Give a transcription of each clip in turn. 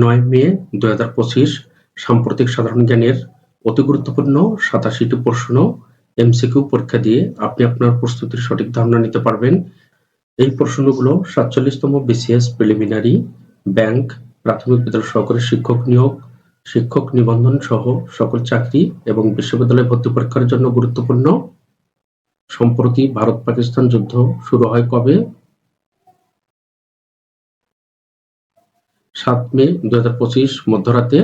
নয় মে দুই হাজার পঁচিশ সাম্প্রতিক সাধারণ জ্ঞানের অতি গুরুত্বপূর্ণ সাতাশিটি প্রশ্ন এমসিকিউ পরীক্ষা দিয়ে আপনি আপনার প্রস্তুতির সঠিক ধারণা নিতে পারবেন। এই প্রশ্নগুলো সাতচল্লিশতম বিসিএস প্রিলিমিনারি ব্যাংক প্রাথমিক বিদ্যালয় সহকারী শিক্ষক নিয়োগ, শিক্ষক নিবন্ধন সহ সকল চাকরি এবং বিশ্ববিদ্যালয় ভর্তি পরীক্ষার জন্য গুরুত্বপূর্ণ। সম্প্রতি ভারত পাকিস্তান যুদ্ধ শুরু হয় কবে? সাত মে দু হাজার পঁচিশ মধ্যরাতে।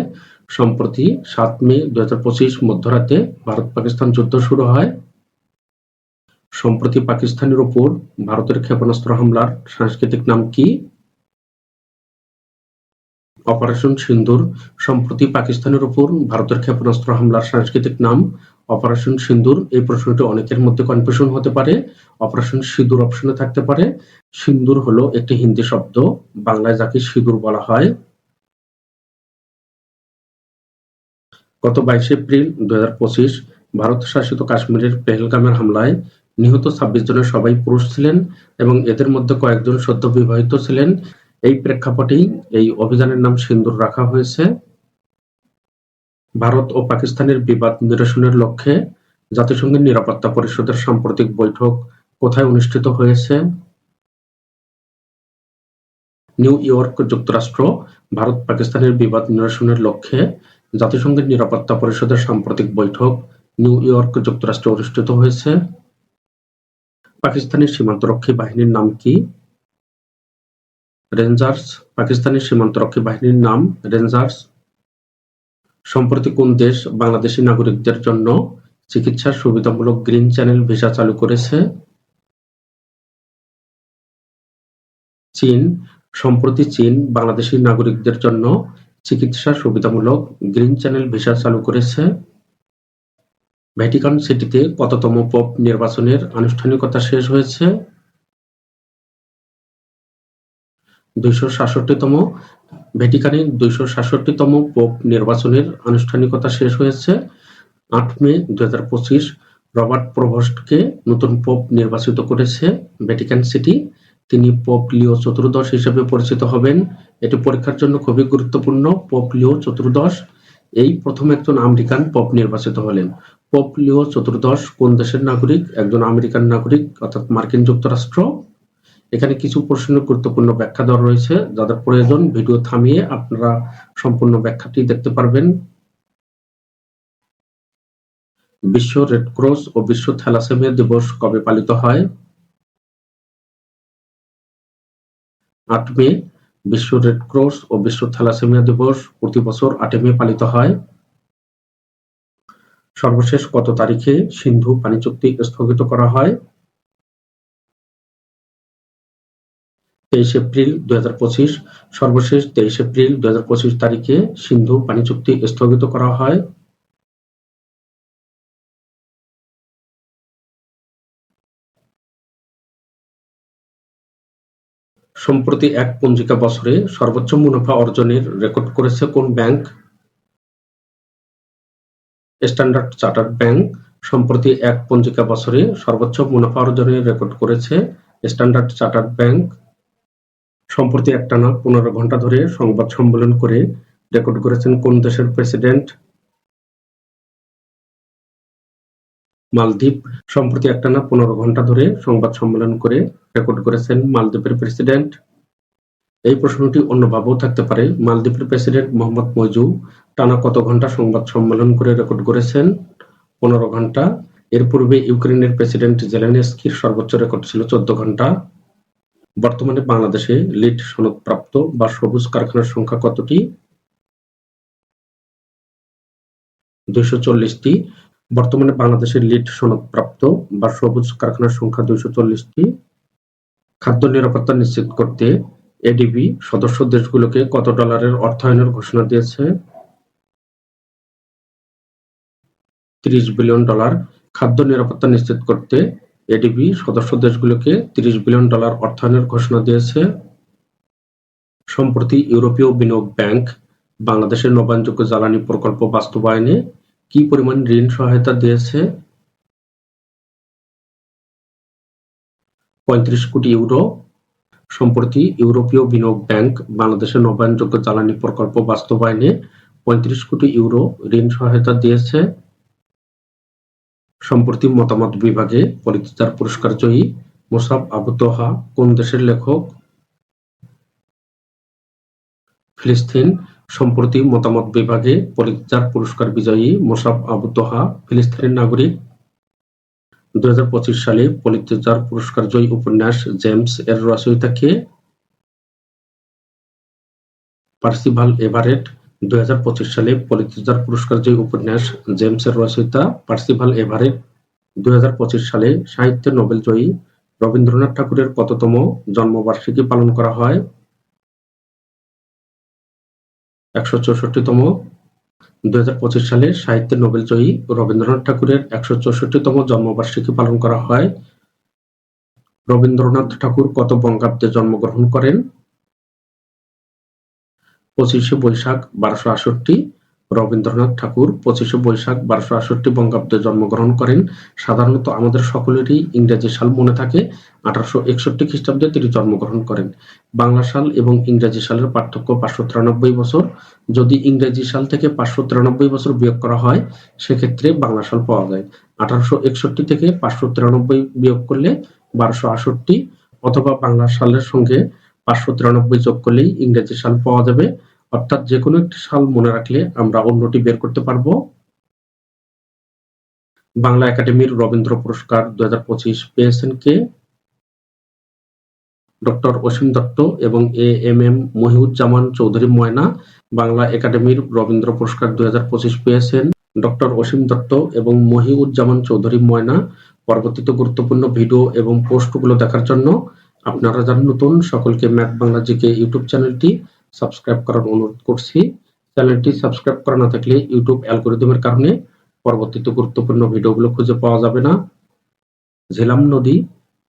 সম্প্রতি সাত মে দু হাজার পঁচিশ মধ্যরাতে ভারত পাকিস্তান যুদ্ধ শুরু হয়। সম্প্রতি পাকিস্তানের উপর ভারতের ক্ষেপণাস্ত্র হামলার সাংস্কৃতিক নাম কি? অপারেশন সিন্ধুর সম্প্রতি পাকিস্তানের উপর ভারতের ক্ষেপণাস্ত্র হামলার সাংস্কৃতিক নাম অপারেশন সিন্দুর এই প্রশ্নটি অনেকের মধ্যে কনফিউশন হতে পারে। অপারেশন সিঁদুর অপশনে থাকতে পারে। সিন্দুর হলো একটি হিন্দি শব্দ, বাংলায় যাকে সিঁদুর বলা হয়। গত বাইশে এপ্রিল দু হাজার পঁচিশ, ভারত শাসিত কাশ্মীরের পেহেলগামের হামলায় নিহত ছাব্বিশ জনের সবাই পুরুষ ছিলেন এবং এদের মধ্যে কয়েকজন সদ্য বিবাহিত ছিলেন। এই প্রেক্ষাপটেই এই অভিযানের নাম সিন্দুর রাখা হয়েছে। ভারত ও পাকিস্তানের বিবাদ নিরসনের লক্ষ্যে জাতিসংঘের নিরাপত্তা পরিষদের সাম্প্রতিক বৈঠক কোথায় অনুষ্ঠিত হয়েছে? নিউ ইয়র্ক যুক্তরাষ্ট্র, ভারত পাকিস্তানের বিবাদ নিরসনের লক্ষ্যে জাতিসংঘের নিরাপত্তা পরিষদের সাম্প্রতিক বৈঠক নিউ ইয়র্ক যুক্তরাষ্ট্রে অনুষ্ঠিত হয়েছে। পাকিস্তানের সীমান্তরক্ষী বাহিনীর নাম কি? রেঞ্জার্স। পাকিস্তানের সীমান্তরক্ষী বাহিনীর নাম রেঞ্জার্স। সম্প্রতি কোন দেশ বাংলাদেশি নাগরিকদের জন্য চিকিৎসার সুবিধামূলক গ্রিন চ্যানেল ভিসা চালু করেছে? চীন। সম্প্রতি চীন বাংলাদেশি নাগরিকদের জন্য চিকিৎসা সুবিধামূলক গ্রিন চ্যানেল ভিসা চালু করেছে। ভ্যাটিকান সিটিতে কততম পোপ নির্বাচনের আনুষ্ঠানিকতা শেষ হয়েছে? দুইশো সাতষট্টিতম ভ্যাটিকানে দুইশো সাতষট্টিতম পোপ নির্বাচনের আনুষ্ঠানিকতা শেষ হয়েছে আট মে দুই হাজার পঁচিশ। রবার্ট প্রভস্টকে নতুন পোপ নির্বাচিত করেছে ভ্যাটিকান সিটি। তিনি পোপ লিও চতুর্দশ হিসেবে পরিচিত হবেন। এটি পরীক্ষার জন্য খুবই গুরুত্বপূর্ণ, পোপ লিও চতুর্দশ। এই প্রথম একজন আমেরিকান পোপ নির্বাচিত হলেন। পোপ লিও চতুর্দশ কোন দেশের নাগরিক? একজন আমেরিকান নাগরিক, অর্থাৎ মার্কিন যুক্তরাষ্ট্র। এখানে কিছু প্রশ্নের গুরুত্বপূর্ণ ব্যাখ্যা দেওয়া রয়েছে, যাদের প্রয়োজন ভিডিও থামিয়ে আপনারা সম্পূর্ণ ব্যাখ্যাটি দেখতে পারবেন। বিশ্ব রেড ক্রস ও বিশ্ব থ্যালাসেমিয়া দিবস কবে পালিত হয়? আট মে, বিশ্ব রেড ক্রস ও বিশ্ব থ্যালাসেমিয়া দিবস প্রতি বছর আটে মে পালিত হয়। সর্বশেষ কত তারিখে সিন্ধু পানি চুক্তি স্থগিত করা হয়? তেইশ এপ্রিল দুই হাজার পঁচিশ, সর্বশেষ তেইশ এপ্রিল দুই হাজার পঁচিশ তারিখে সিন্ধু পানি চুক্তি স্থগিত করা হয়। সম্প্রতি এক পঞ্জিকা বছরে সর্বোচ্চ মুনাফা অর্জনের রেকর্ড করেছে কোন ব্যাংক? স্ট্যান্ডার্ড চার্টার্ড ব্যাংক সম্প্রতি এক পঞ্জিকা বছরে সর্বোচ্চ মুনাফা অর্জনের রেকর্ড করেছে স্ট্যান্ডার্ড চার্টার্ড ব্যাংক। সম্প্রতি একটানা পনেরো ঘণ্টা ধরে সংবাদ সম্মেলন করে রেকর্ড করেছেন কোন দেশের প্রেসিডেন্ট? মালদ্বীপ। সম্প্রতি একটানা পনেরো ঘণ্টা ধরে সংবাদ সম্মেলন করে রেকর্ড করেছেন মালদ্বীপের প্রেসিডেন্ট। এই প্রশ্নটি অন্যভাবেও থাকতে পারে। মালদ্বীপের প্রেসিডেন্ট মোহাম্মদ মইজু টানা কত ঘণ্টা সংবাদ সম্মেলন করে রেকর্ড করেছেন? পনেরো ঘণ্টা। এর পূর্বে ইউক্রেনের প্রেসিডেন্ট জেলেনস্কির সর্বোচ্চ রেকর্ড ছিল চোদ্দ ঘণ্টা। বর্তমানে বাংলাদেশে লিড সনদপ্রাপ্ত বা সবুজ কারখানার সংখ্যা কতটি? দুইশো চল্লিশটি। বর্তমানে বাংলাদেশের লিড সনদপ্রাপ্ত বা সবুজ কারখানার সংখ্যা দুইশো চল্লিশটি। খাদ্য নিরাপত্তা নিশ্চিত করতে এডিবি সদস্য দেশগুলোকে কত ডলারের অর্থায়নের ঘোষণা দিয়েছে? ত্রিশ বিলিয়ন ডলার। খাদ্য নিরাপত্তা নিশ্চিত করতে এডিবি সদস্য দেশগুলোকে ত্রিশ বিলিয়ন ডলার অর্থায়নের ঘোষণা দিয়েছে। সম্প্রতি ইউরোপীয় বিনিয়োগ ব্যাংক বাংলাদেশের নবায়নযোগ্য জ্বালানি প্রকল্প বাস্তবায়নে কি পরিমাণ ঋণ সহায়তা দিয়েছে? পঁয়ত্রিশ কোটি ইউরো। সম্প্রতি ইউরোপীয় বিনিয়োগ ব্যাংক বাংলাদেশের নবায়নযোগ্য জ্বালানি প্রকল্প বাস্তবায়নে পঁয়ত্রিশ কোটি ইউরো ঋণ সহায়তা দিয়েছে। সম্প্রতি মতামত বিভাগে পরিচিতার পুরস্কার জয়ী মোসাব আবু তোহা কোন দেশের লেখক? ফিলিস্তিন। সম্প্রতি মতামত বিভাগে পরিচিতার পুরস্কার বিজয়ী মোসাব আবু তোহা ফিলিস্তিনের নাগরিক। দুই হাজার পঁচিশ সালে পলিৎজার পুরস্কার জয়ী উপন্যাস জেমস এর রচয়িতা কে পার্সিভাল এভারেট দুই হাজার পঁচিশ সালে পলিৎজার পুরস্কার জয়ী উপন্যাস জেমস এর রচয়িতা পার্সিভাল এভারেট দুই হাজার পঁচিশ সালে সাহিত্যে নোবেল জয়ী রবীন্দ্রনাথ ঠাকুরের কততম জন্মবার্ষিকী পালন করা হয়? একশো চৌষট্টিতম। দুই হাজার পঁচিশ সালে সাহিত্যে নোবেল জয়ী রবীন্দ্রনাথ ঠাকুরের একশো চৌষট্টিতম জন্মবার্ষিকী পালন করা হয়। রবীন্দ্রনাথ ঠাকুর কত বঙ্গাব্দে জন্মগ্রহণ করেন? পঁচিশে বৈশাখ বারোশো আষট্টি রবীন্দ্রনাথ ঠাকুর পঁচিশে বৈশাখ বারোশো আষট্টি বঙ্গাব্দে জন্মগ্রহণ করেন। সাধারণত আমাদের সকলেরই ইংরেজি সাল মনে থাকে। আঠারোশো একষট্টি খ্রিস্টাব্দে তিনি জন্মগ্রহণ করেন। বাংলা সাল এবং ইংরেজি সালের পার্থক্য পাঁচশো তিরানব্বই বছর। যদি ইংরেজি সাল থেকে পাঁচশো তিরানব্বই বছর বিয়োগ করা হয়, সেক্ষেত্রে বাংলা সাল পাওয়া যায়। আঠারোশো একষট্টি থেকে পাঁচশো তিরানব্বই বিয়োগ করলে বারোশো আষট্টি অথবা বাংলা সালের সঙ্গে পাঁচশো তিরানব্বই যোগ করলেই ইংরেজি সাল পাওয়া যাবে। অর্থাৎ যে কোনো একটি সাল মনে রাখলে আমরা অন্যটি বের করতে পারব। বাংলা একাডেমির রবীন্দ্র পুরস্কার দু হাজার পঁচিশ পেয়েছেন কে ডক্টর অসীম দত্ত এবং A M M Mohiuzzaman Chowdhury Moyna. Bangla একাডেমির রবীন্দ্র পুরস্কার দুই হাজার পঁচিশ পেয়েছেন ডক্টর অসীম দত্ত এবং মহিউজ্জামান চৌধুরী ময়না। পরবর্তীতে গুরুত্বপূর্ণ ভিডিও এবং পোস্টগুলো দেখার জন্য আপনারা যারা নতুন, সকলকে ম্যাথ বাংলা জিকে ইউটিউব চ্যানেলটি সাবস্ক্রাইব করার অনুরোধ করছি। চ্যানেলটি সাবস্ক্রাইব করা না থাকলে ইউটিউব অ্যালগোরিদমের কারণে পরবর্তীতে গুরুত্বপূর্ণ ভিডিওগুলো খুঁজে পাওয়া যাবে না। ঝেলাম নদী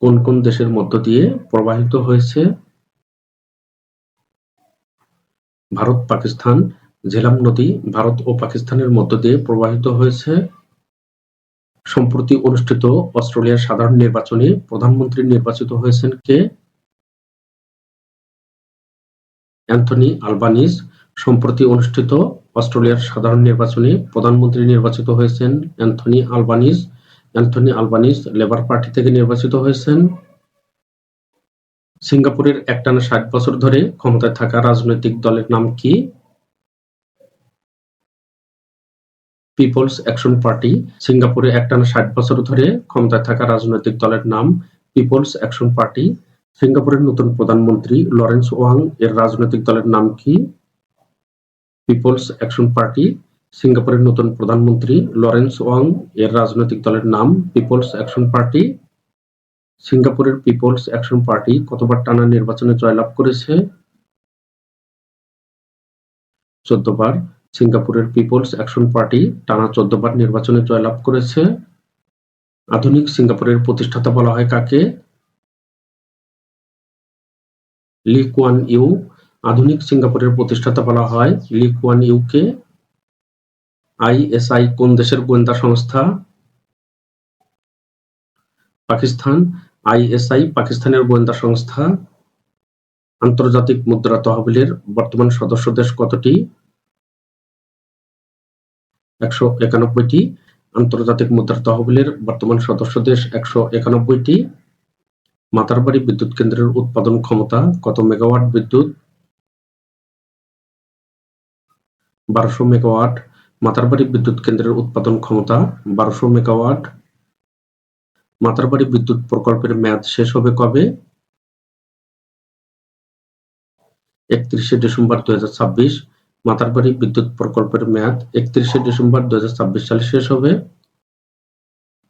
কোন কোন দেশের মধ্য দিয়ে প্রবাহিত হয়েছে? ভারত, পাকিস্তান। ঝেলাম নদী ভারত ও পাকিস্তানের মধ্য দিয়ে প্রবাহিত হয়েছে। সম্প্রতি অনুষ্ঠিত অস্ট্রেলিয়ার সাধারণ নির্বাচনে প্রধানমন্ত্রী নির্বাচিত হয়েছেন কে? অ্যান্থনি আলবানিজ সম্প্রতি অনুষ্ঠিত অস্ট্রেলিয়ার সাধারণ নির্বাচনে প্রধানমন্ত্রী নির্বাচিত হয়েছেন Anthony Albanese Anthony Albanese Labour party থেকে নির্বাচিত হয়েছেন। সিঙ্গাপুরের একটানা ষাট বছর ধরে ক্ষমতায় থাকা রাজনৈতিক দলের নাম কি? পিপলস অ্যাকশন পার্টি সিঙ্গাপুরে একটানা ষাট বছর ধরে ক্ষমতায় থাকা রাজনৈতিক দলের নাম পিপলস অ্যাকশন পার্টি সিঙ্গাপুরের নতুন প্রধানমন্ত্রী লরেন্স ওয়াং এর রাজনৈতিক দলের নাম কি? পিপলস অ্যাকশন পার্টি সিঙ্গাপুরের নতুন প্রধানমন্ত্রী লরেন্স ওয়াং এর রাজনৈতিক দলের নাম পিপলস অ্যাকশন পার্টি সিঙ্গাপুরের পিপলস অ্যাকশন পার্টি কতবার টানা নির্বাচনে জয়লাভ করেছে? চোদ্দবার সিঙ্গাপুরের পিপলস অ্যাকশন পার্টি টানা চোদ্দবার নির্বাচনে জয়লাভ করেছে। আধুনিক সিঙ্গাপুরের প্রতিষ্ঠাতা বলা হয় কাকে? Lee Kuan Yew. আধুনিক সিঙ্গাপুরের প্রতিষ্ঠাতা বলা হয় লি কুয়ান ইউকে আইএসআই কোন দেশের গোয়েন্দা সংস্থা? পাকিস্তান। আইএসআই পাকিস্তানের গোয়েন্দা সংস্থা। আন্তর্জাতিক মুদ্রা তহবিলের বর্তমান সদস্য দেশ কতটি? একশো একানব্বইটি আন্তর্জাতিক মুদ্রা তহবিলের বর্তমান সদস্য দেশ একশো একানব্বইটি। মাতারবাড়ি বিদ্যুৎ কেন্দ্রের উৎপাদন ক্ষমতা কত মেগাওয়াট বিদ্যুৎ? বারোশো মেগাওয়াট। মাতারবাড়ি বিদ্যুৎ কেন্দ্রের উৎপাদন ক্ষমতা বারোশো মেগাওয়াট। মাতারবাড়ি বিদ্যুৎ প্রকল্পের মেয়াদ শেষ হবে কবে? একত্রিশে ডিসেম্বর দু হাজার ছাব্বিশ। মাতারবাড়ি বিদ্যুৎ প্রকল্পের মেয়াদ একত্রিশে ডিসেম্বর দু হাজার ছাব্বিশ সালে শেষ হবে।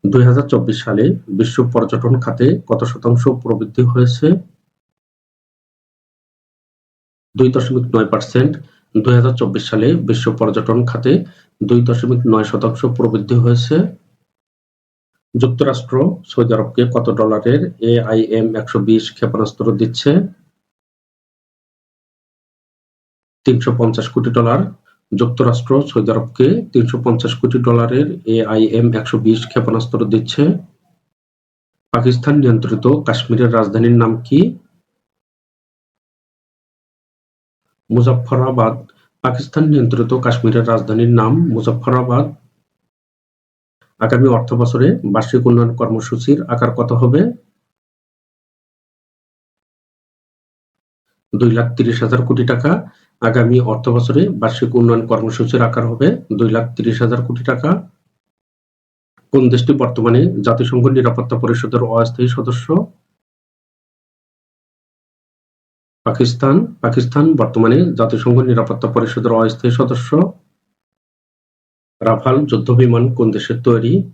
দুই হাজার চব্বিশ সালে বিশ্ব পর্যটন খাতে কত শতাংশ প্রবৃদ্ধি হয়েছে? দুই দশমিক নয় পার্সেন্ট। দুই হাজার চব্বিশ সালে বিশ্ব পর্যটন খাতে দুই দশমিক নয় শতাংশ প্রবৃদ্ধি হয়েছে। যুক্তরাষ্ট্র, সৌদি আরবকে কত ডলারের এআইএম একশো বিশ ক্ষেপণাস্ত্র দিচ্ছে? তিনশো পঞ্চাশ কোটি ডলার। যুক্তরাষ্ট্র সৌদি আরবকে তিনশো পঞ্চাশ কোটি ডলারের এআইএম একশো বিশ ক্ষেপণাস্ত্র দিচ্ছে। পাকিস্তান নিয়ন্ত্রিত কাশ্মীরের রাজধানীর নাম কি? মুজাফফরাবাদ। পাকিস্তান নিয়ন্ত্রিত কাশ্মীরের রাজধানীর নাম মুজাফফরাবাদ। আগামী অর্থবছরে বার্ষিক উন্নয়ন কর্মসূচির আকার কত হবে? দুই লাখ তিরিশ হাজার কোটি টাকা। আগামী অর্থবছরে বার্ষিক উন্নয়ন কর্মসূচির আকার হবে দুই লাখ তিরিশ হাজার কোটি টাকা। কোন দেশটি বর্তমানে জাতিসংঘ নিরাপত্তা পরিষদের অস্থায়ী সদস্য? পাকিস্তান। পাকিস্তান বর্তমানে জাতিসংঘ নিরাপত্তা পরিষদের অস্থায়ী সদস্য। রাফাল যুদ্ধবিমান কোন দেশের তৈরি?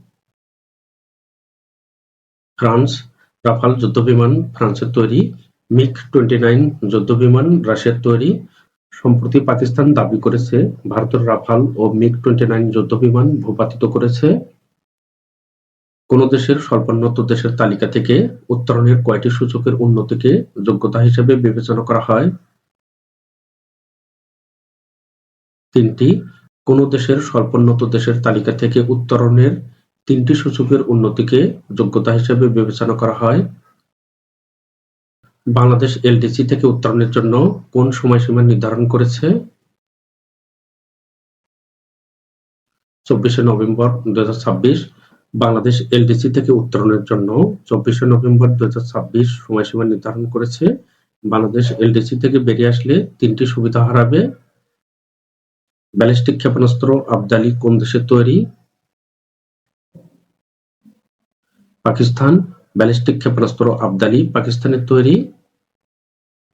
ফ্রান্স। রাফাল যুদ্ধবিমান ফ্রান্সের তৈরি। মিক টোয়েন্টি নাইন যুদ্ধবিমান রাশিয়ার তৈরি। সম্প্রতি পাকিস্তান দাবি করেছে, ভারতের রাফাল ও মিগ টোয়েন্টি নাইন যুদ্ধবিমান ভূপাতিত করেছে। কোন দেশের স্বল্পোন্নত দেশের তালিকা থেকে উত্তরণের কয়টি সূচকের উন্নতিকে যোগ্যতা হিসেবে বিবেচনা করা হয়? তিনটি, কোন দেশের স্বল্পোন্নত দেশের তালিকা থেকে উত্তরণের তিনটি সূচকের উন্নতিকে যোগ্যতা হিসেবে বিবেচনা করা হয়। বাংলাদেশ এলডিসি থেকে উত্তরণের জন্য কোন সময়সীমা নির্ধারণ করেছে? চব্বিশে নভেম্বর দুই হাজার ছাব্বিশ। বাংলাদেশ এলডিসি থেকে উত্তরণের জন্য চব্বিশে নভেম্বর দুই হাজার ছাব্বিশ সময়সীমা নির্ধারণ করেছে। বাংলাদেশ এলডিসি থেকে বেরিয়ে আসলে তিনটি সুবিধা হারাবে। ব্যালিস্টিক ক্ষেপণাস্ত্র আবদালি কোন দেশের তৈরি? পাকিস্তান ব্যালিস্টিক ক্ষেপণাস্ত্র আবদালি পাকিস্তানের তৈরি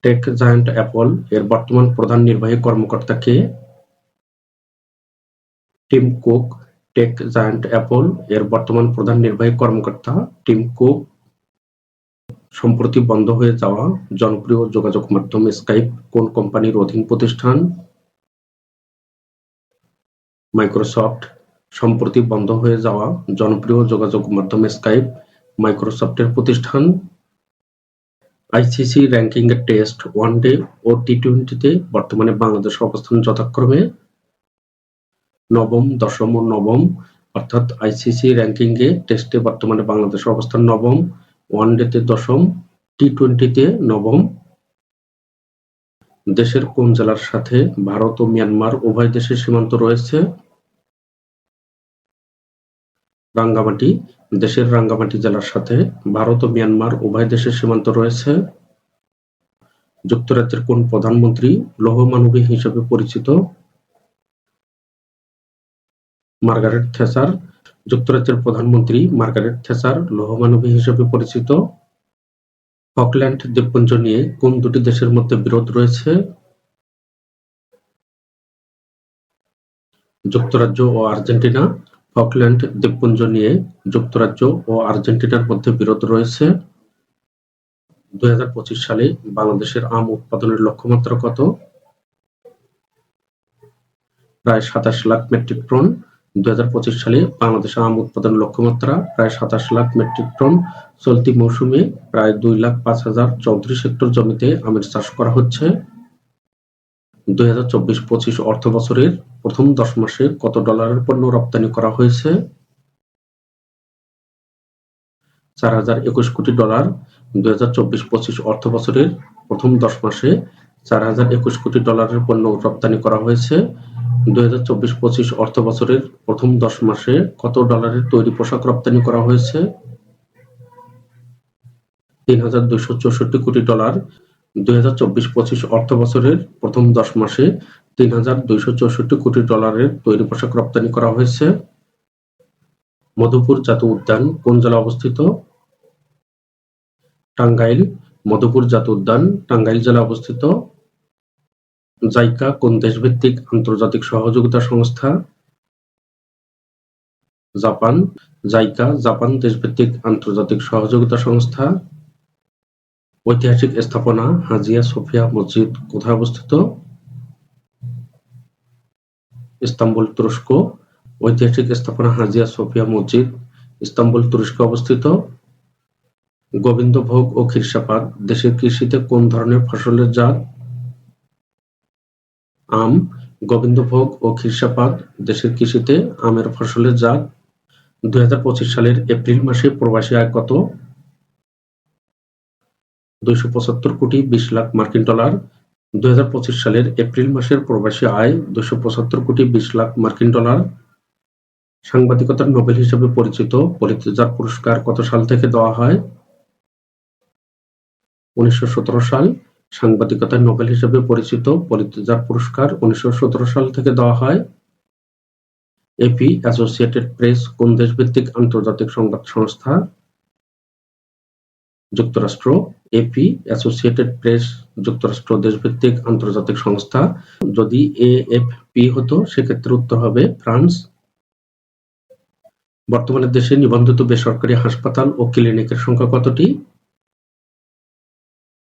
টেক জায়ান্ট অ্যাপল এর বর্তমান প্রধান নির্বাহী কর্মকর্তা কে Tim Cook tech giant Apple এর বর্তমান প্রধান নির্বাহী কর্মকর্তা টিম কুক সম্প্রতি বন্ধ হয়ে যাওয়া জনপ্রিয় যোগাযোগ মাধ্যম স্কাইপ কোন কোম্পানির অধীন প্রতিষ্ঠান? মাইক্রোসফট সম্প্রতি বন্ধ হয়ে যাওয়া জনপ্রিয় যোগাযোগ মাধ্যম স্কাইপ মাইক্রোসফটের প্রতিষ্ঠান আইসিসি র্যাঙ্কিং এর টেস্ট ওয়ানডে ও টি-টোয়েন্টিতে বর্তমানে বাংলাদেশের অবস্থান যথাক্রমে নবম, দশম ও নবম অর্থাৎ আইসিসি র্যাঙ্কিং এ টেস্টে বর্তমানে বাংলাদেশের অবস্থান নবম, ওয়ানডেতে দশম, টি-টোয়েন্টিতে নবম। দেশের কোন জেলার সাথে ভারত ও মিয়ানমার উভয় দেশের সীমান্ত রয়েছে? রাঙ্গামাটি, দেশের রাঙ্গামাটি জেলার সাথে ভারত ও মিয়ানমার উভয় দেশের সীমান্ত রয়েছে। যুক্তরাজ্যের কোন প্রধানমন্ত্রী লৌহ লৌহমানবী হিসেবে পরিচিত? মার্গারেট থেচার যুক্তরাজ্যের প্রধানমন্ত্রী মার্গারেট থেচার লৌহমানবী হিসেবে পরিচিত। ফকল্যান্ড দ্বীপপুঞ্জ নিয়ে কোন দুটি দেশের মধ্যে বিরোধ রয়েছে? যুক্তরাজ্য ও আর্জেন্টিনা ফকল্যান্ড দ্বীপপুঞ্জ নিয়ে যুক্তরাজ্য ও আর্জেন্টিনার মধ্যে বিরোধ রয়েছে। দুই হাজার পঁচিশ সালে বাংলাদেশের আম উৎপাদনের লক্ষ্যমাত্রা কত? প্রায় সাতাশ লাখ মেট্রিক টন দুই হাজার পঁচিশ সালে বাংলাদেশের আম উৎপাদনের লক্ষ্যমাত্রা প্রায় সাতাশ লাখ মেট্রিক টন চলতি মৌসুমে প্রায় দুই লাখ পাঁচ হাজার চৌত্রিশ হেক্টর জমিতে আমের চাষ করা হচ্ছে দুই হাজার চব্বিশ পঁচিশ অর্থ বছরের প্রথম দশ মাসে কত ডলারের পণ্য রপ্তানি করা হয়েছে? চার হাজার একুশ কোটি ডলার। দুই চব্বিশ পঁচিশ অর্থ বছরের প্রথম দশ মাসে চার হাজার একুশ কোটি ডলারের পণ্য রপ্তানি করা হয়েছে। দুই হাজার চব্বিশ পঁচিশ অর্থ বছরের প্রথম দশ মাসে কত ডলারের তৈরি পোশাক রপ্তানি করা হয়েছে? তিন হাজার দুইশো চৌষট্টি কোটি ডলার। দুই হাজার চব্বিশ পঁচিশ অর্থ বছরের প্রথম দশ মাসে তিন হাজার দুইশো চৌষট্টি কোটি ডলারের তৈরি পোশাক রপ্তানি করা হয়েছে। মধুপুর জাতীয় উদ্যান কোন জেলা অবস্থিত? টাঙ্গাইল। মধুপুর জাতীয় উদ্যান টাঙ্গাইল জেলা অবস্থিত। জাইকা কোন দেশভিত্তিক আন্তর্জাতিক সহযোগিতা সংস্থা? জাপান। জাইকা জাপান দেশভিত্তিক আন্তর্জাতিক সহযোগিতা সংস্থা। ঐতিহাসিক স্থাপনা হাজিয়া সোফিয়া মসজিদ কোথায় অবস্থিত? ইস্তাম্বুল তুরস্ক। ঐতিহাসিক স্থাপনা হাজিয়া সোফিয়া মসজিদ ইস্তাম্বুল তুরস্কে অবস্থিত। গোবিন্দভোগ ও ক্ষীরসাপাত দেশের কৃষিতে কোন ধরনের ফসলের জাত? আম, গোবিন্দভোগ ও ক্ষীরসাপাত দেশের কৃষিতে আমের ফসলের জাত। দুই হাজার পঁচিশ সালের এপ্রিল মাসে প্রবাসী আয় কত? দুইশো পঁচাত্তর কোটি বিশ লাখ মার্কিন ডলার। দুই হাজার পঁচিশ সালের এপ্রিল মাসের প্রবাসী আয় দুশো পঁচাত্তর কোটি বিশ লাখ মার্কিন ডলার। সাংবাদিকতার নোবেল হিসেবে পরিচিত পলিৎজার পুরস্কার কত সাল থেকে দেওয়া হয়? উনিশশো সতেরো সাল। সাংবাদিকতার নোবেল হিসেবে পরিচিত পলিৎজার পুরস্কার উনিশশো সতেরো সাল থেকে দেওয়া হয়। এপি অ্যাসোসিয়েটেড প্রেস, কোন দেশভিত্তিক আন্তর্জাতিক সংবাদ সংস্থা? যুক্তরাষ্ট্র এপি অ্যাসোসিয়েটেড প্রেস যুক্তরাষ্ট্র দেশভিত্তিক আন্তর্জাতিক সংস্থা। যদি এএফপি হতো, সেক্ষেত্রে উত্তর হবে ফ্রান্স। বর্তমানে দেশে নিবন্ধিত বেসরকারি হাসপাতাল ও ক্লিনিকের সংখ্যা কতটি?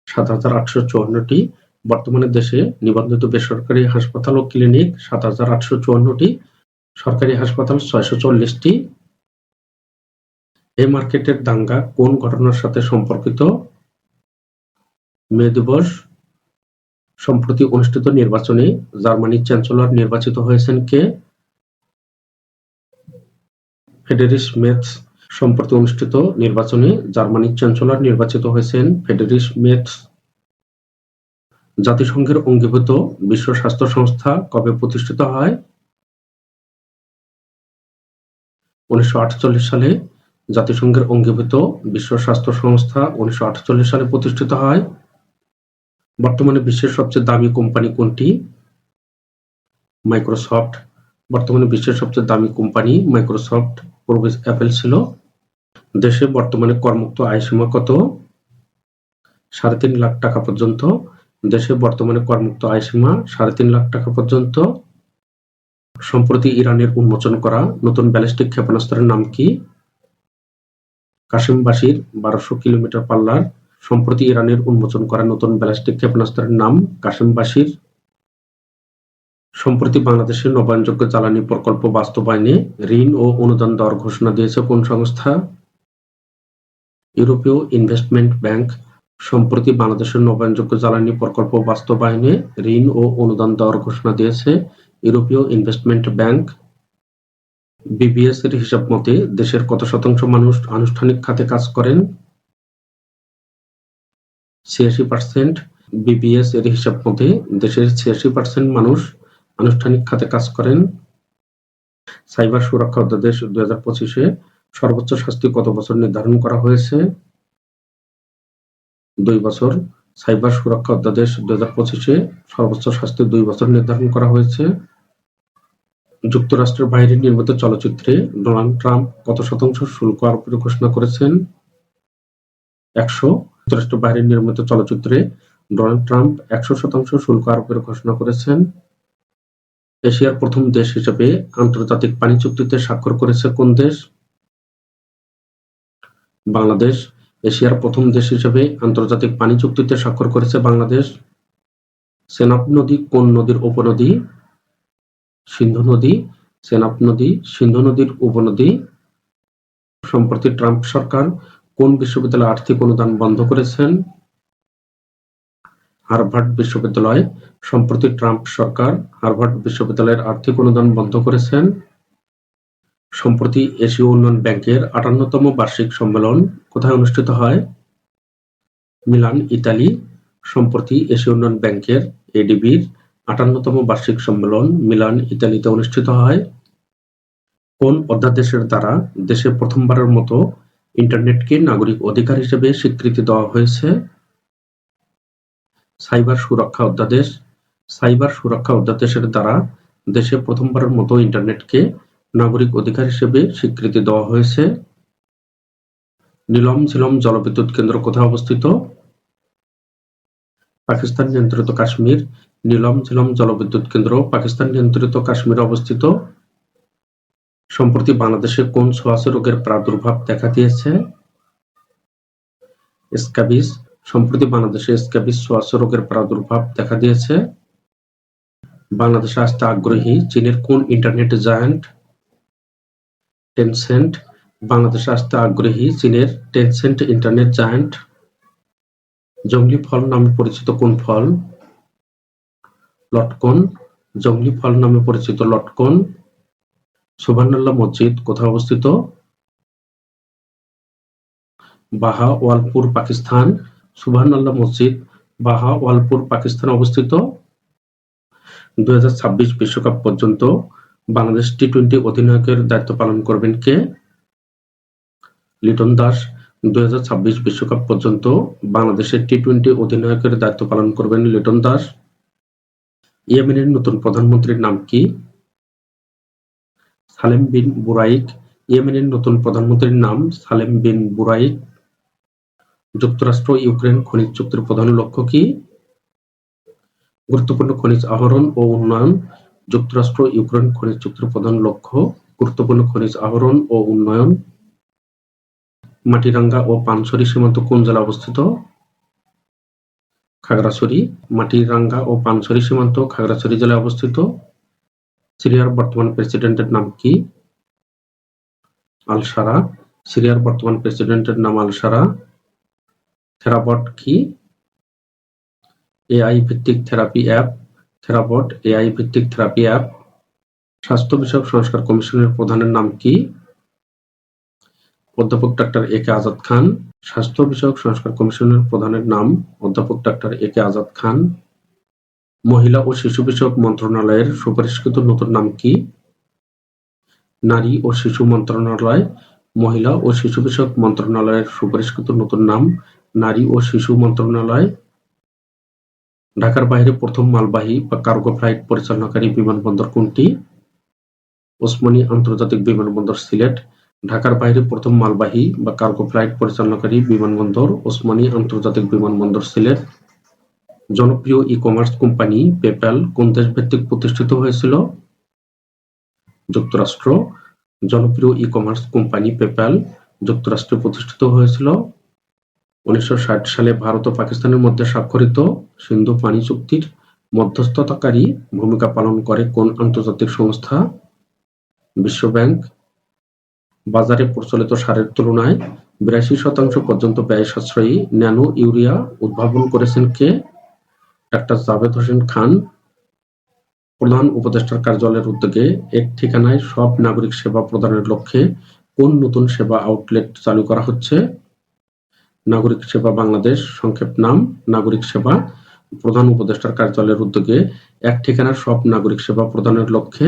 সাত হাজার আটশো চুয়ান্নটি। বর্তমানে দেশে নিবন্ধিত বেসরকারি হাসপাতাল ও ক্লিনিক সাত হাজার আটশো চুয়ান্নটি। সরকারি হাসপাতাল ছয়শো চল্লিশটি। এই মার্কেটের দাঙ্গা কোন ঘটনার সাথে সম্পর্কিত? মে দিবস সম্প্রতি অনুষ্ঠিত নির্বাচনে জার্মানির চ্যান্সেলর নির্বাচিত হয়েছেন কে? ফেডেরিস মেথস সম্প্রতি অনুষ্ঠিত নির্বাচনে জার্মানির চ্যান্সেলর নির্বাচিত হয়েছেন ফেডেরিস মেথস জাতিসংঘের অঙ্গীভূত বিশ্ব স্বাস্থ্য সংস্থা কবে প্রতিষ্ঠিত হয়? উনিশশো আটচল্লিশ সালে জাতিসংঘের অঙ্গীভূত বিশ্ব স্বাস্থ্য সংস্থা উনিশশো আটচল্লিশ সালে প্রতিষ্ঠিত হয়। বর্তমানে বিশ্বের সবচেয়ে দামি কোম্পানি কোনটি? মাইক্রোসফট। বর্তমানে বিশ্বের সবচেয়ে দামি কোম্পানি মাইক্রোসফট পূর্বে অ্যাপেল ছিল। দেশে বর্তমানে করমুক্ত আয়সীমা কত? সাড়ে তিন লাখ টাকা পর্যন্ত। দেশে বর্তমানে করমুক্ত আয়সীমা সাড়ে তিন লাখ টাকা পর্যন্ত। সম্প্রতি ইরানের উন্মোচন করা নতুন ব্যালিস্টিক ক্ষেপণাস্ত্রের নাম কি? কাশিমবাসীর বারোশো কিলোমিটার পাল্লার সম্প্রতি ইরানের উন্মোচন করা নতুন ব্যালিস্টিক ক্ষেপণাস্ত্রের নাম কাশিমবাসীর। সম্প্রতি বাংলাদেশের নবায়নযোগ্য জ্বালানি প্রকল্প বাস্তবায়নে ঋণ ও অনুদান দেওয়ার ঘোষণা দিয়েছে কোন সংস্থা? ইউরোপীয় ইনভেস্টমেন্ট ব্যাংক সম্প্রতি বাংলাদেশের নবায়নযোগ্য জ্বালানি প্রকল্প বাস্তবায়নে ঋণ ও অনুদান দেওয়ার ঘোষণা দিয়েছে ইউরোপীয় ইনভেস্টমেন্ট ব্যাংক। বিবিএস এর হিসাব মতে, দেশের কত শতাংশ মানুষ আনুষ্ঠানিক খাতে কাজ করেন? ছিয়াশি পার্সেন্ট বিবিএস এর হিসাব মতে, দেশের ছিয়াশি পার্সেন্ট মানুষ আনুষ্ঠানিক খাতে কাজ করেন। সাইবার সুরক্ষা অধ্যাদেশ দুই হাজার পঁচিশে সর্বোচ্চ শাস্তি কত বছর নির্ধারণ করা হয়েছে? দুই বছর। সাইবার সুরক্ষা অধ্যাদেশ দুই হাজার পঁচিশে সর্বোচ্চ শাস্তি দুই বছর নির্ধারণ করা হয়েছে। যুক্তরাষ্ট্রের বাইরে নির্মিত চলচ্চিত্রে ডোনাল্ড ট্রাম্প কত শতাংশ শুল্ক আরোপের ঘোষণা করেছেন? একশো। যুক্তরাষ্ট্রের বাইরে নির্মিত চলচ্চিত্রে ডোনাল্ড ট্রাম্প একশো শতাংশ শুল্ক আরোপের ঘোষণা করেছেন। এশিয়ার প্রথম দেশ হিসেবে আন্তর্জাতিক পানি চুক্তিতে স্বাক্ষর করেছে কোন দেশ? বাংলাদেশ। এশিয়ার প্রথম দেশ হিসেবে আন্তর্জাতিক পানি চুক্তিতে স্বাক্ষর করেছে বাংলাদেশ। সেনাব নদী কোন নদীর উপনদী? সিন্ধু নদী সেনাব নদী, সিন্ধু নদীর উপনদী সম্প্রতি ট্রাম্প সরকার কোন বিশ্ববিদ্যালয়ে আর্থিক অনুদান বন্ধ করেছেন? হার্ভার্ড বিশ্ববিদ্যালয় সম্প্রতি ট্রাম্প সরকার হার্ভার্ড বিশ্ববিদ্যালয়ের আর্থিক অনুদান বন্ধ করেছেন। সম্প্রতি এশীয় উন্নয়ন ব্যাংকের আটান্নতম বার্ষিক সম্মেলন কোথায় অনুষ্ঠিত হয়? Milan, Italy. সম্প্রতি এশীয় উন্নয়ন ব্যাংকের এডিবির আটান্নতম বার্ষিক সম্মেলন মিলান, ইতালিতে অনুষ্ঠিত হয়। কোন অধ্যাদেশের দ্বারা দেশে প্রথমবারের মতো ইন্টারনেটকে নাগরিক অধিকার হিসেবে স্বীকৃতি দেওয়া হয়েছে? সাইবার সুরক্ষা অধ্যাদেশ। সাইবার সুরক্ষা অধ্যাদেশের দ্বারা দেশে প্রথমবারের মতো ইন্টারনেটকে নাগরিক অধিকার হিসেবে স্বীকৃতি দেওয়া হয়েছে। নীলম ঝিলম জলবিদ্যুৎ কেন্দ্র কোথায় অবস্থিত? পাকিস্তান নিয়ন্ত্রিত কাশ্মীর নীলম ঝিলম জলবিদ্যুৎ কেন্দ্র, পাকিস্তান নিয়ন্ত্রিত কাশ্মীরে অবস্থিত। সম্প্রতি বাংলাদেশে কোন ছোঁয়াচে রোগের প্রাদুর্ভাব দেখা দিয়েছে? স্ক্যাবিস সম্প্রতি বাংলাদেশে স্ক্যাবিস ছোঁয়াচে রোগের প্রাদুর্ভাব দেখা দিয়েছে। বাংলাদেশে আসতে আগ্রহী, চীনের কোন ইন্টারনেট জায়ান্ট? টেনসেন্ট। বাংলাদেশে আসতে আগ্রহী, চীনের টেনসেন্ট ইন্টারনেট জায়ান্ট। জংলি ফল নামে পরিচিত কোন ফল? লটকন জংলি ফল নামে পরিচিত লটকন সুবহানাল্লাহ মসজিদ কোথায় অবস্থিত? বাহা ওয়ালপুর, পাকিস্তান সুবহানাল্লাহ মসজিদ, বাহা ওয়ালপুর, পাকিস্তানে অবস্থিত। দুই বিশ্বকাপ পর্যন্ত বাংলাদেশ টি টোয়েন্টি অধিনায়কের দায়িত্ব পালন করবেন কে? লিটন দাস, দুই বিশ্বকাপ পর্যন্ত বাংলাদেশের টি টোয়েন্টি অধিনায়কের দায়িত্ব পালন করবেন লিটন দাস। ইয়েমেনের নতুন প্রধানমন্ত্রীর নাম কি? সালেম বিন বুরাইক। ইয়েমেনের নতুন প্রধানমন্ত্রীর নাম সালেম বিন বুরাইক। যুক্তরাষ্ট্র, ইউক্রেন, খনিজ চুক্তির প্রধান লক্ষ্য কি? গুরুত্বপূর্ণ খনিজ আহরণ ও উন্নয়ন। যুক্তরাষ্ট্র, ইউক্রেন, খনিজ চুক্তির প্রধান লক্ষ্য গুরুত্বপূর্ণ খনিজ আহরণ ও উন্নয়ন। মাটিরাঙ্গা ও পানছড়ি সীমান্ত কোন জেলা অবস্থিত? খাগড়াছড়ি, মাটিরাঙ্গা ও পানছড়ি সীমান্ত খাগড়াছড়ি জেলায় অবস্থিত। সিরিয়ার বর্তমান প্রেসিডেন্টের নাম কি? আল-সারা। সিরিয়ার বর্তমান প্রেসিডেন্টের নাম আল-সারা। থেরাবট কি? এআই ভিত্তিক থেরাপি অ্যাপ। থেরাবট এআই ভিত্তিক থেরাপি অ্যাপ। স্বাস্থ্য বিষয়ক সংস্কার কমিশনের প্রধানের নাম কি? অধ্যাপক ডাক্তার এ কে আজাদ খান, স্বাস্থ্য বিষয়ক সংস্কার কমিশনের প্রধানের নাম অধ্যাপক ডাক্তার এ কে আজাদ খান, মহিলা ও শিশু বিষয়ক মন্ত্রণালয়ের সুপারিশকৃত নতুন নাম কি? নারী ও শিশু মন্ত্রণালয়, মহিলা ও শিশু বিষয়ক মন্ত্রণালয়ের সুপারিশকৃত নতুন নাম নারী ও শিশু মন্ত্রণালয়, ঢাকার বাইরে প্রথম মালবাহী বা কার্গো ফ্লাইট পরিচালনাকারী বিমানবন্দর কোনটি? ওসমানী আন্তর্জাতিক বিমানবন্দর সিলেট ঢাকার বাইরে প্রথম মালবাহী বা কার্গো ফ্লাইট পরিচালনাকারী বিমানবন্দর, ওসমানী আন্তর্জাতিক বিমানবন্দর সিলেট। জনপ্রিয় ই-কমার্স কোম্পানি পেপ্যাল কোন দেশ ভিত্তিক প্রতিষ্ঠিত হয়েছিল। যুক্তরাষ্ট্র। জনপ্রিয় ই-কমার্স কোম্পানি পেপ্যাল যুক্তরাষ্ট্রে প্রতিষ্ঠিত হয়েছিল। উনিশশো ষাট সালে ভারত ও পাকিস্তানের মধ্যে স্বাক্ষরিত সিন্ধু পানি চুক্তির মধ্যস্থতাকারী ভূমিকা পালন করে কোন আন্তর্জাতিক সংস্থা? বিশ্ব ব্যাংক বাজারে প্রচলিত সারের তুলনায় বিরাশি শতাংশ পর্যন্ত ব্যয় সাশ্রয়ী ন্যানো ইউরিয়া উদ্ভাবন করেছেন কে? ডাক্তার জাভেদ হোসেন খান, প্রধান উপদেষ্টার কার্যালয়ের উদ্যোগে এক ঠিকানায় সব নাগরিক সেবা প্রদানের লক্ষ্যে কোন নতুন সেবা আউটলেট চালু করা হচ্ছে? নাগরিক সেবা বাংলাদেশ, সংক্ষেপ নাম, নাগরিক সেবা। প্রধান উপদেষ্টার কার্যালয়ের উদ্যোগে এক ঠিকানার সব নাগরিক সেবা প্রদানের লক্ষ্যে